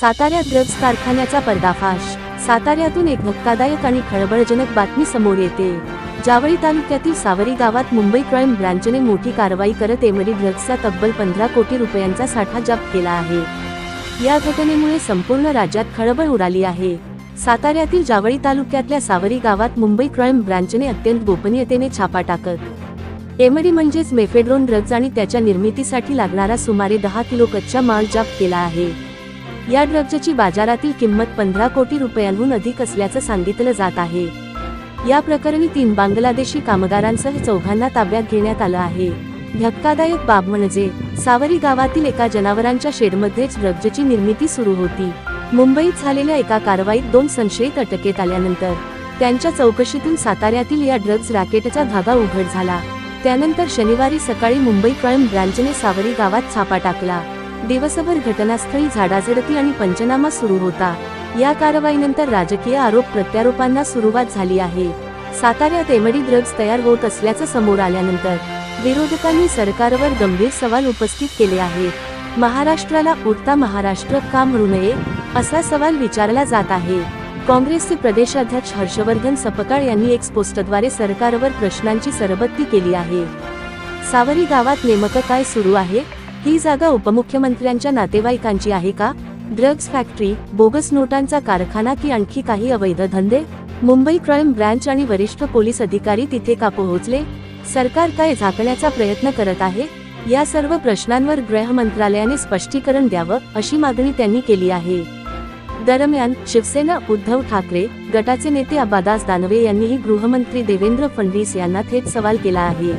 साताऱ्यात ड्रग्ज कारखान्याचा पर्दाफाश. साताऱ्यातून एक धक्कादायक आणि खळबळजनक बातमी समोर येते. जावळी तालुक्यातील सावरी गावात मुंबई क्राईम ब्रँचने मोठी कारवाई करत एमरी ड्रग्जचा तब्बल पंधरा कोटी रुपयांचा साठा जप्त केला आहे. या घटनेमुळे संपूर्ण राज्यात खळबळ उडाली आहे. साताऱ्यातील जावळी तालुक्यातल्या सावरी गावात मुंबई क्राईम ब्रँचने अत्यंत गोपनीयतेने छापा टाकत. एमडी म्हणजेच मेफेड्रोन ड्रग्ज आणि त्याच्या निर्मितीसाठी लागणारा सुमारे दहा किलो कच्चा माल जप्त केला आहे. या ड्रग्जची बाजारातील किंमत पंधरा कोटी रुपयांहून अधिक असल्याचं सांगितलं जात आहे. या प्रकरणी तीन बांगलादेशी कामगारांसह चौघांना ताब्यात घेण्यात आलं आहे. धक्कादायक बाब म्हणजे सावरी गावातील एका जनावरांच्या शेडमध्येच ड्रग्जची निर्मिती सुरू होती. मुंबईत झालेल्या एका कारवाईत दोन संशयित अटकेत आल्यानंतर त्यांच्या चौकशीतून साताऱ्यातील या ड्रग्ज रॅकेटचा धागा उघड झाला. त्यानंतर शनिवारी सकाळी मुंबई क्राईम ब्रँचने सावरी गावात छापा टाकला. दिवसभर घटनास्थळी झाडाझडती आणि पंचनामा सुरू होता. या कारवाईनंतर राजकीय आरोप प्रत्यारोपांना सुरुवात झाली आहे. साताऱ्यात एमडी ड्रग्ज तयार होत असल्याचं समोर आल्यानंतर विरोधकांनी सरकारवर गंभीर सवाल उपस्थित केले आहेत. महाराष्ट्राला उठता महाराष्ट्र का म्हणू नये असा सवाल विचारला जात आहे. काँग्रेसचे प्रदेशाध्यक्ष हर्षवर्धन सपकाळ यांनी एक पोस्टद्वारे सरकारवर प्रश्नांची सरबत्ती केली आहे. सावरी गावात नेमकं काय सुरू आहे? ही जागा उपमुख्यमंत्र्यांच्या नातेवाईकांची आहे का? ड्रग्ज फॅक्टरी बोगस नोटांचा कारखाना की आणखी काही अवैध धंदे? मुंबई क्राईम ब्रँच आणि वरिष्ठ पोलीस अधिकारी तिथे का पोहोचले? सरकार काय झाकण्याचा प्रयत्न करत आहे? या सर्व प्रश्नांवर गृह मंत्रालयाने स्पष्टीकरण द्यावं अशी मागणी त्यांनी केली आहे. दरम्यान शिवसेना उद्धव ठाकरे गटाचे नेते अबादास दानवे यांनीही गृहमंत्री देवेंद्र फडणवीस यांना थेट सवाल केला आहे.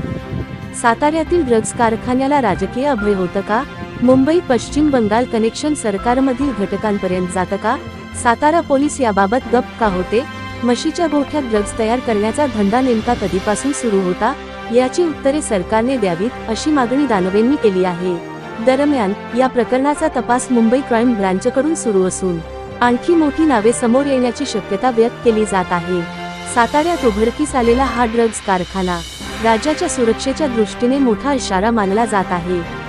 साताऱ्यातील ड्रग्ज कारखान्याला राजकीय अभय होतं का? मुंबई पश्चिम बंगाल कनेक्शन सरकारमधील घटकांपर्यंत जातं का? सातारा पोलीस याबाबत गप का होते? म्हशीच्या गोठ्यात ड्रग्ज तयार करण्याचा धंदा नेमका कधीपासून सुरू होता? याची उत्तरे सरकारने द्यावीत अशी मागणी दानवेंनी केली आहे. दरम्यान या प्रकरणाचा तपास मुंबई क्राईम ब्रँचकडून सुरू असून आणखी मोठी नावे समोर येण्याची शक्यता व्यक्त केली जात आहे. साताऱ्यात उघडकीस आलेला हा ड्रग्ज कारखाना राज्याच्या सुरक्षेच्या दृष्टीने मोठा इशारा मानला जात आहे.